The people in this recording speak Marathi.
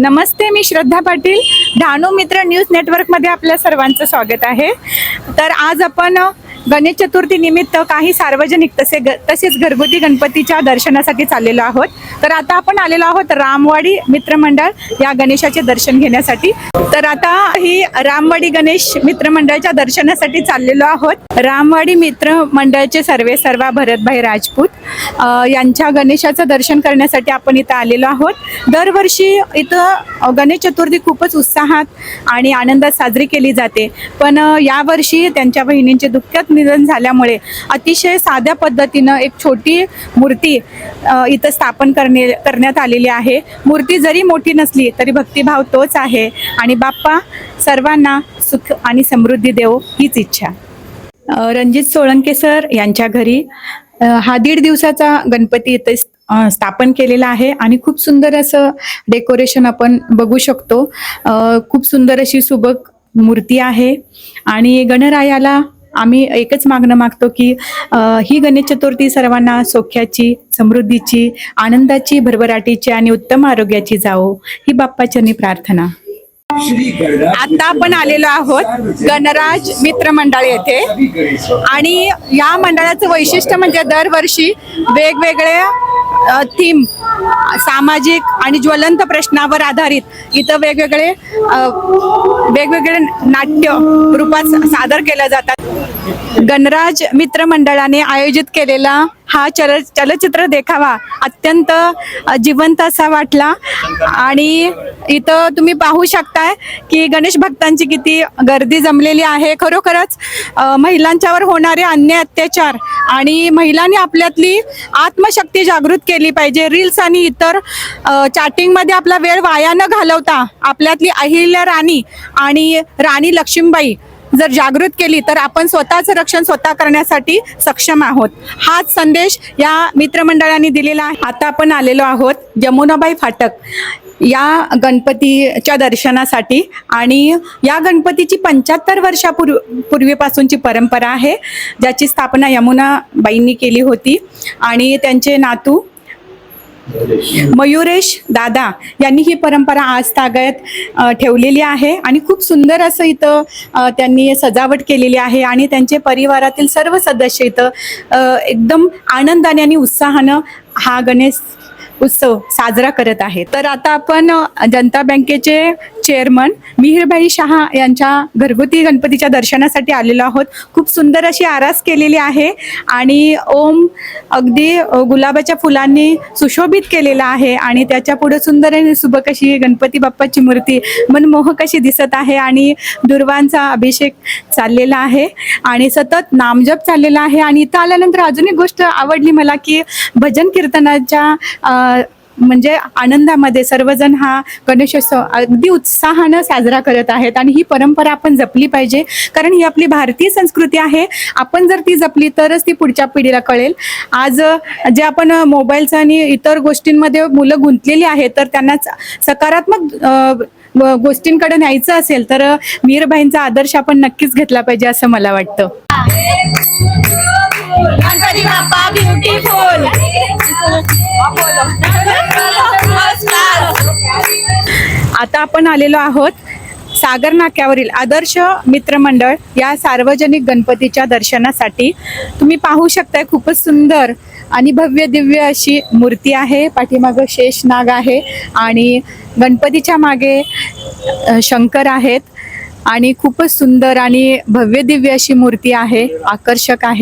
नमस्ते मी श्रद्धा पाटील. डहाणू मित्र न्यूज नेटवर्कमध्ये आपल्या सर्वांचं स्वागत आहे. तर आज आपण गणेश चतुर्थी निमित्त काही सार्वजनिक तसे ग तसेच घरगुती गणपतीच्या दर्शनासाठी चाललेलो आहोत. तर आता आपण आलेलो आहोत रामवाडी मित्रमंडळ या गणेशाचे दर्शन घेण्यासाठी. तर आता ही रामवाडी गणेश मित्रमंडळाच्या दर्शनासाठी चाललेलो आहोत. रामवाडी मित्रमंडळाचे सर्वे सर्वा भरतभाई राजपूत यांच्या गणेशाचं दर्शन करण्यासाठी आपण इथं आलेलो आहोत. दरवर्षी इथं गणेश चतुर्थी खूपच उत्साहात आणि आनंदात साजरी केली जाते. पण यावर्षी त्यांच्या बहिणींचे दुःखात निधन झाल्यामुळे अतिशय साध्या पद्धतीनं एक छोटी मूर्ती इथं स्थापन करणे करण्यात आलेली आहे. मूर्ती जरी मोठी नसली तरी भक्तिभाव तोच आहे. आणि बाप्पा सर्वांना सुख आणि समृद्धी देव हीच इच्छा. रणजित सोळंके सर यांच्या घरी हा दीड दिवसाचा गणपती इथे स्थापन केलेला आहे आणि खूप सुंदर असं डेकोरेशन आपण बघू शकतो. खूप सुंदर अशी सुबक मूर्ती आहे. आणि गणरायाला आम्ही एकच मागणं मागतो की ही गणेश चतुर्थी सर्वांना सौख्याची समृद्धीची आनंदाची भरभराटीची आणि उत्तम आरोग्याची जावो ही बाप्पाचरणी प्रार्थना. आता आपण आलेलो आहोत गणराज मित्र मंडळ येथे. आणि या मंडळाचं वैशिष्ट्य म्हणजे दरवर्षी वेगवेगळे थीम सामाजिक आणि ज्वलंत प्रश्नावर आधारित इथं वेगवेगळे वेगवेगळे नाट्य रूपात सादर केल्या जातात. गणराज मित्र मंडळाने आयोजित केलेला हा चल चलचित्र देखावा. अत्यंत जिवंत असा वाटला. आणि इथं तुम्ही पाहू शकताय की गणेश भक्तांची किती गर्दी जमलेली आहे. खरोखरच महिलांच्यावर होणारे अन्य अत्याचार आणि महिलांनी आपल्यातली आत्मशक्ती जागृत केली पाहिजे. रील्स आणि इतर चॅटिंगमध्ये आपला वेळ वाया न घालवता आपल्यातली अहिल्या राणी आणि राणी लक्ष्मीबाई जर जागृत केली तर आपण स्वतःचं रक्षण स्वतः करण्यासाठी सक्षम आहोत. हाच संदेश या मित्रमंडळाने दिलेला आहे. आता आपण आलेलो आहोत यमुनाबाई फाटक या गणपतीच्या दर्शनासाठी आणि या गणपतीची पंच्याहत्तर वर्षापूर्व पूर्वीपासूनची परंपरा आहे ज्याची स्थापना यमुनाबाईंनी केली होती. आणि त्यांचे नातू मयुरेश. दादा यांनी ही परंपरा आज तागत ठेवलेली आहे आणि खूप सुंदर असं इथं त्यांनी सजावट केलेली आहे आणि त्यांचे परिवारातील सर्व सदस्य इथं एकदम आनंदाने आणि उत्साहानं हा गणेश उत्सव साजरा करत आहे तर आता आपण जनता बँकेचे चेअरमन मिहिरबाई शहा यांच्या घरगुती गणपतीच्या दर्शनासाठी आलेलो आहोत. खूप सुंदर अशी आरास केलेली आहे आणि ओम अगदी गुलाबाच्या फुलांनी सुशोभित केलेला आहे आणि त्याच्या पुढे सुंदर आणि सुबक अशी गणपती बाप्पाची मूर्ती मनमोहक अशी दिसत आहे आणि दुर्वांचा अभिषेक चाललेला आहे आणि सतत नामजप चाललेला आहे. आणि इथं आल्यानंतर अजून एक गोष्ट आवडली मला की भजन कीर्तनाच्या म्हणजे आनंदामध्ये सर्वजण हा गणेशोत्सव अगदी उत्साहानं साजरा करत आहेत आणि ही परंपरा आपण जपली पाहिजे. कारण ही आपली भारतीय संस्कृती आहे. आपण जर ती जपली तरच ती पुढच्या पिढीला कळेल. आज जे आपण मोबाईलचं आणि इतर गोष्टींमध्ये मुलं गुंतलेली आहेत तर त्यांना सकारात्मक गोष्टींकडे न्यायचं असेल तर मीरबाईंचा आदर्श आपण नक्कीच घेतला पाहिजे असं मला वाटतं. आता आपण आलेलो आहोत सागर नाक्यावरील आदर्श मित्रमंडळ या सार्वजनिक गणपतीच्या दर्शनासाठी. तुम्ही पाहू शकताय खूपच सुंदर आणि भव्य दिव्य अशी मूर्ती आहे. पाठीमागं शेष नाग आहे आणि गणपतीच्या मागे शंकर आहेत आणि खूपच सुंदर आणि भव्य दिव्य अशी मूर्ती आहे. आकर्षक आहे.